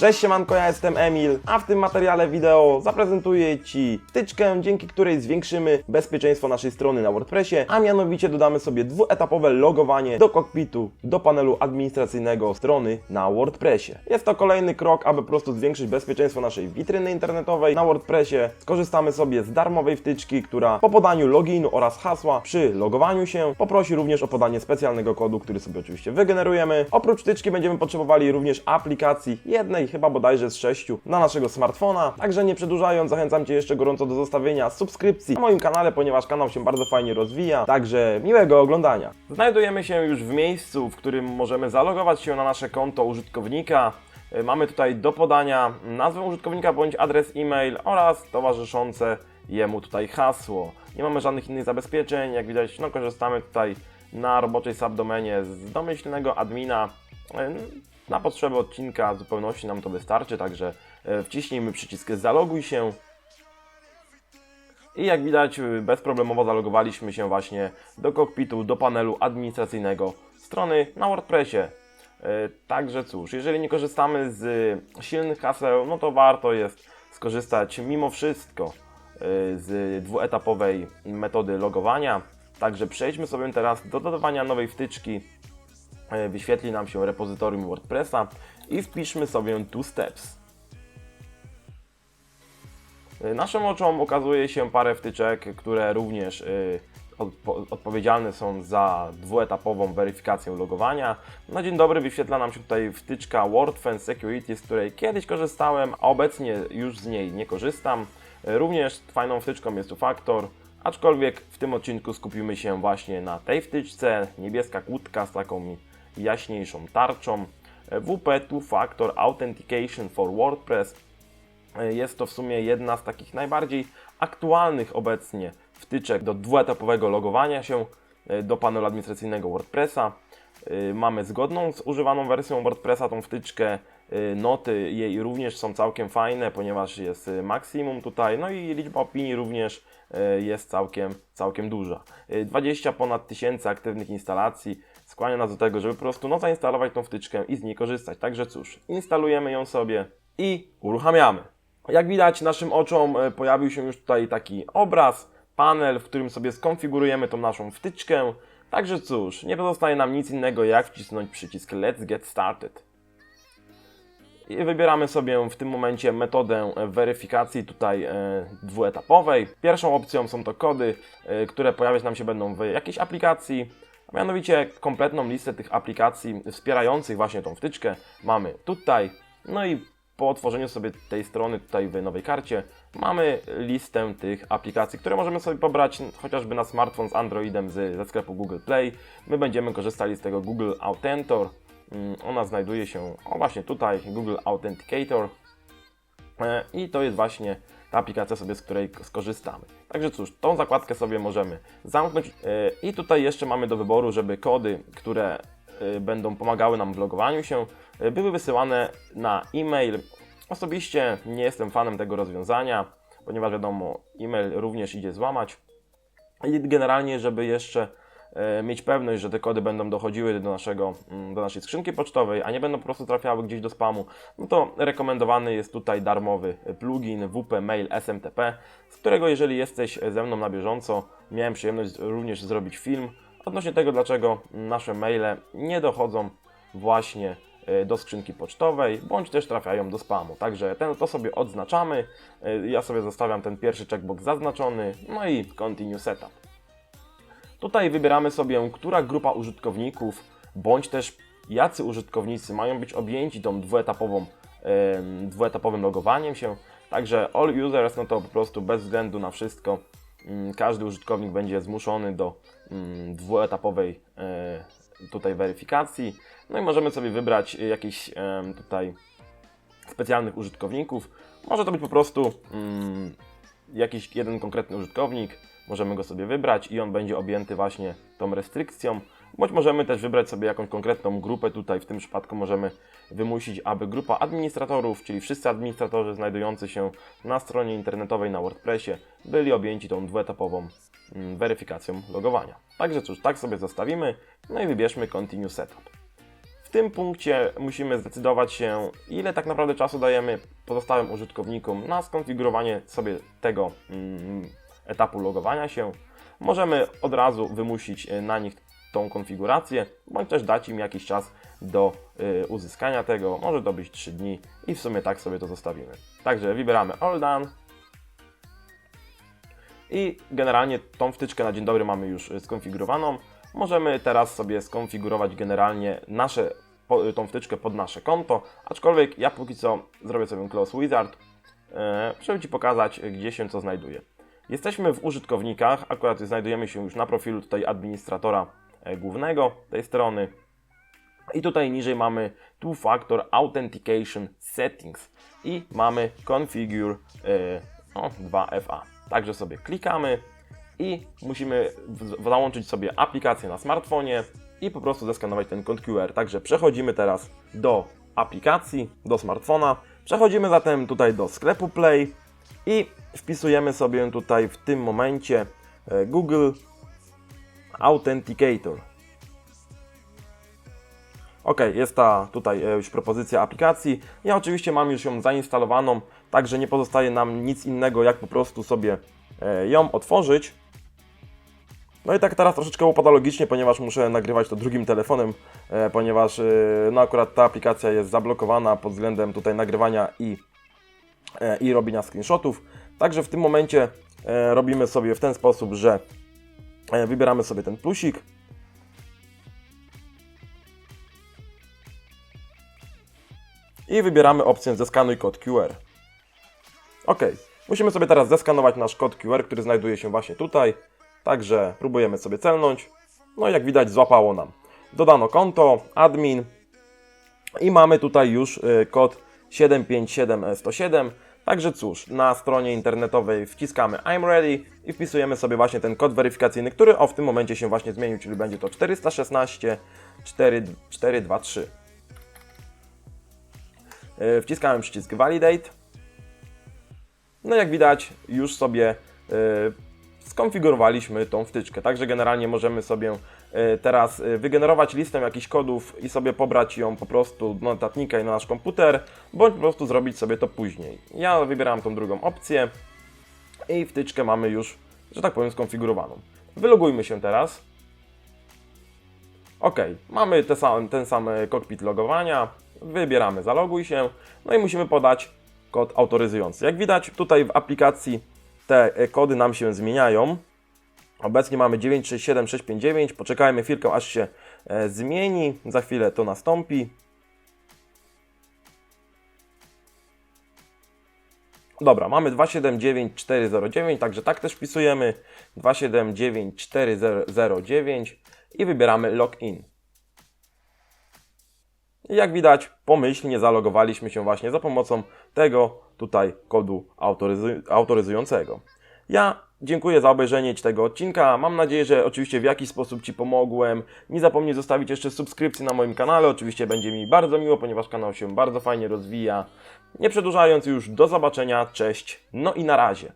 Cześć siemanko, ja jestem Emil, a w tym materiale wideo zaprezentuję Ci wtyczkę, dzięki której zwiększymy bezpieczeństwo naszej strony na WordPressie, a mianowicie dodamy sobie dwuetapowe logowanie do kokpitu, do panelu administracyjnego strony na WordPressie. Jest to kolejny krok, aby po prostu zwiększyć bezpieczeństwo naszej witryny internetowej na WordPressie. Skorzystamy sobie z darmowej wtyczki, która po podaniu loginu oraz hasła przy logowaniu się poprosi również o podanie specjalnego kodu, który sobie oczywiście wygenerujemy. Oprócz wtyczki będziemy potrzebowali również aplikacji, jednej chyba bodajże z sześciu na naszego smartfona. Także nie przedłużając, zachęcam Cię jeszcze gorąco do zostawienia subskrypcji na moim kanale, ponieważ kanał się bardzo fajnie rozwija. Także miłego oglądania. Znajdujemy się już w miejscu, w którym możemy zalogować się na nasze konto użytkownika. Y, Mamy tutaj do podania nazwę użytkownika bądź adres e-mail oraz towarzyszące jemu tutaj hasło. Nie mamy żadnych innych zabezpieczeń, jak widać, no korzystamy tutaj na roboczej subdomenie z domyślnego admina. Na potrzeby odcinka w zupełności nam to wystarczy, także y, wciśnijmy przycisk zaloguj się. I jak widać, y, bezproblemowo zalogowaliśmy się właśnie do kokpitu, do panelu administracyjnego strony na WordPressie. Y, Także cóż, jeżeli nie korzystamy z silnych haseł, no to warto jest skorzystać mimo wszystko z dwuetapowej metody logowania. Także przejdźmy sobie teraz do dodawania nowej wtyczki. Y, Wyświetli nam się repozytorium WordPressa i wpiszmy sobie two steps. Y, Naszym oczom okazuje się parę wtyczek, które również odpo- odpowiedzialne są za dwuetapową weryfikację logowania. Na dzień dobry wyświetla nam się tutaj wtyczka WordFence Security, z której kiedyś korzystałem, a obecnie już z niej nie korzystam. Również fajną wtyczką jest two-factor, aczkolwiek w tym odcinku skupimy się właśnie na tej wtyczce. Niebieska kłódka z taką jaśniejszą tarczą. WP Two Factor Authentication for WordPress jest to w sumie jedna z takich najbardziej aktualnych obecnie wtyczek do dwuetapowego logowania się e, do panelu administracyjnego WordPressa. E, Mamy zgodną z używaną wersją WordPressa tą wtyczkę. E, Noty jej również są całkiem fajne, ponieważ jest e, maksimum tutaj, no i liczba opinii również e, jest całkiem, całkiem duża. E, 20 ponad tysięcy aktywnych instalacji skłania nas do tego, żeby po prostu no, zainstalować tą wtyczkę i z niej korzystać. Także cóż, instalujemy ją sobie i uruchamiamy. Jak widać naszym oczom pojawił się już tutaj taki obraz, panel, w którym sobie skonfigurujemy tą naszą wtyczkę. Także cóż, nie pozostaje nam nic innego jak wcisnąć przycisk Let's Get Started. I wybieramy sobie w tym momencie metodę e, weryfikacji tutaj e, dwuetapowej. Pierwszą opcją są to kody, e, które pojawiać nam się będą w jakiejś aplikacji. A mianowicie kompletną listę tych aplikacji wspierających właśnie tą wtyczkę mamy tutaj. No i po otworzeniu sobie tej strony tutaj w nowej karcie mamy listę tych aplikacji, które możemy sobie pobrać chociażby na smartfon z Androidem ze sklepu Google Play. My będziemy korzystali z tego Google Authenticator. Mm, Ona znajduje się o właśnie tutaj, Google Authenticator. E, I to jest właśnie ta aplikacja sobie, z której skorzystamy. Także cóż, tą zakładkę sobie możemy zamknąć. E, I tutaj jeszcze mamy do wyboru, żeby kody, które e, będą pomagały nam w logowaniu się, były wysyłane na e-mail. Osobiście nie jestem fanem tego rozwiązania, ponieważ wiadomo, e-mail również idzie złamać. I generalnie, żeby jeszcze mieć pewność, że te kody będą dochodziły do, naszego, mm, do naszej skrzynki pocztowej, a nie będą po prostu trafiały gdzieś do spamu, no to rekomendowany jest tutaj darmowy plugin WP Mail SMTP, z którego jeżeli jesteś ze mną na bieżąco, miałem przyjemność również zrobić film odnośnie tego, dlaczego nasze maile nie dochodzą właśnie e, do skrzynki pocztowej, bądź też trafiają do spamu. Także ten, to sobie odznaczamy. E, Ja sobie zostawiam ten pierwszy checkbox zaznaczony, no i continue setup. Tutaj wybieramy sobie, która grupa użytkowników, bądź też jacy użytkownicy mają być objęci tą dwuetapową, em, dwuetapowym logowaniem się. Także all users, no to po prostu bez względu na wszystko, mm, każdy użytkownik będzie zmuszony do mm, dwuetapowej e, tutaj weryfikacji. No i możemy sobie wybrać jakiś em, tutaj specjalnych użytkowników. Może to być po prostu mm, jakiś jeden konkretny użytkownik, możemy go sobie wybrać i on będzie objęty właśnie tą restrykcją. Bądź możemy też wybrać sobie jakąś konkretną grupę. Tutaj w tym przypadku możemy wymusić, aby grupa administratorów, czyli wszyscy administratorzy znajdujący się na stronie internetowej na WordPressie, byli objęci tą dwuetapową mm, weryfikacją logowania. Także cóż, tak sobie zostawimy, no i wybierzmy Continue Setup. W tym punkcie musimy zdecydować się, ile tak naprawdę czasu dajemy pozostałym użytkownikom na skonfigurowanie sobie tego mm, etapu logowania się. Możemy od razu wymusić e, na nich tą konfigurację, bądź też dać im jakiś czas do y, uzyskania tego. Może to być 3 dni i w sumie tak sobie to zostawimy. Także wybieramy All Done. I generalnie tą wtyczkę na dzień dobry mamy już y, skonfigurowaną. Możemy teraz sobie skonfigurować generalnie nasze, tą wtyczkę pod nasze konto, aczkolwiek ja póki co zrobię sobie Close Wizard, e, żeby Ci pokazać, gdzie się co znajduje. Jesteśmy w użytkownikach, akurat znajdujemy się już na profilu tutaj administratora e, głównego tej strony. I tutaj niżej mamy Two Factor Authentication Settings i mamy Configure e, o, 2FA. Także sobie klikamy i musimy załączyć sobie aplikację na smartfonie i po prostu zeskanować ten kod QR. Także przechodzimy teraz do aplikacji, do smartfona. Przechodzimy zatem tutaj do sklepu Play i wpisujemy sobie tutaj w tym momencie e, Google Authenticator. Ok, jest ta tutaj e, już propozycja aplikacji. Ja oczywiście mam już ją zainstalowaną, także nie pozostaje nam nic innego, jak po prostu sobie e, ją otworzyć. No i tak teraz troszeczkę upada logicznie, ponieważ muszę nagrywać to drugim telefonem, ponieważ no akurat ta aplikacja jest zablokowana pod względem tutaj nagrywania i, E, i robienia screenshotów. Także w tym momencie e, robimy sobie w ten sposób, że e, wybieramy sobie ten plusik. I wybieramy opcję zeskanuj kod QR. OK. Musimy sobie teraz zeskanować nasz kod QR, który znajduje się właśnie tutaj. Także próbujemy sobie celnąć. No i jak widać złapało nam. Dodano konto, admin i mamy tutaj już kod 757 107. Także cóż, na stronie internetowej wciskamy I'm ready i wpisujemy sobie właśnie ten kod weryfikacyjny, który o w tym momencie się właśnie zmienił, czyli będzie to 416 4423. E, wciskałem przycisk validate. No jak widać, już sobie e, skonfigurowaliśmy tą wtyczkę. Także generalnie możemy sobie teraz e, wygenerować listę jakichś kodów i sobie pobrać ją po prostu do notatnika i na nasz komputer, bądź po prostu zrobić sobie to później. Ja wybieram tą drugą opcję i wtyczkę mamy już, że tak powiem, skonfigurowaną. Wylogujmy się teraz. Ok, mamy te ten sam e, kokpit logowania, wybieramy zaloguj się, no i musimy podać kod autoryzujący. Jak widać tutaj w aplikacji te e, kody nam się zmieniają. Obecnie mamy 967659, poczekajmy chwilkę aż się e, zmieni, za chwilę to nastąpi. Dobra, mamy 279409, także tak też wpisujemy 279409 i wybieramy login. I jak widać, pomyślnie zalogowaliśmy się właśnie za pomocą tego tutaj kodu autoryzu- autoryzującego. Ja dziękuję za obejrzenie tego odcinka. Mam nadzieję, że oczywiście w jakiś sposób Ci pomogłem. Nie zapomnij zostawić jeszcze subskrypcji na moim kanale. Oczywiście będzie mi bardzo miło, ponieważ kanał się bardzo fajnie rozwija. Nie przedłużając już, do zobaczenia. Cześć. No i na razie.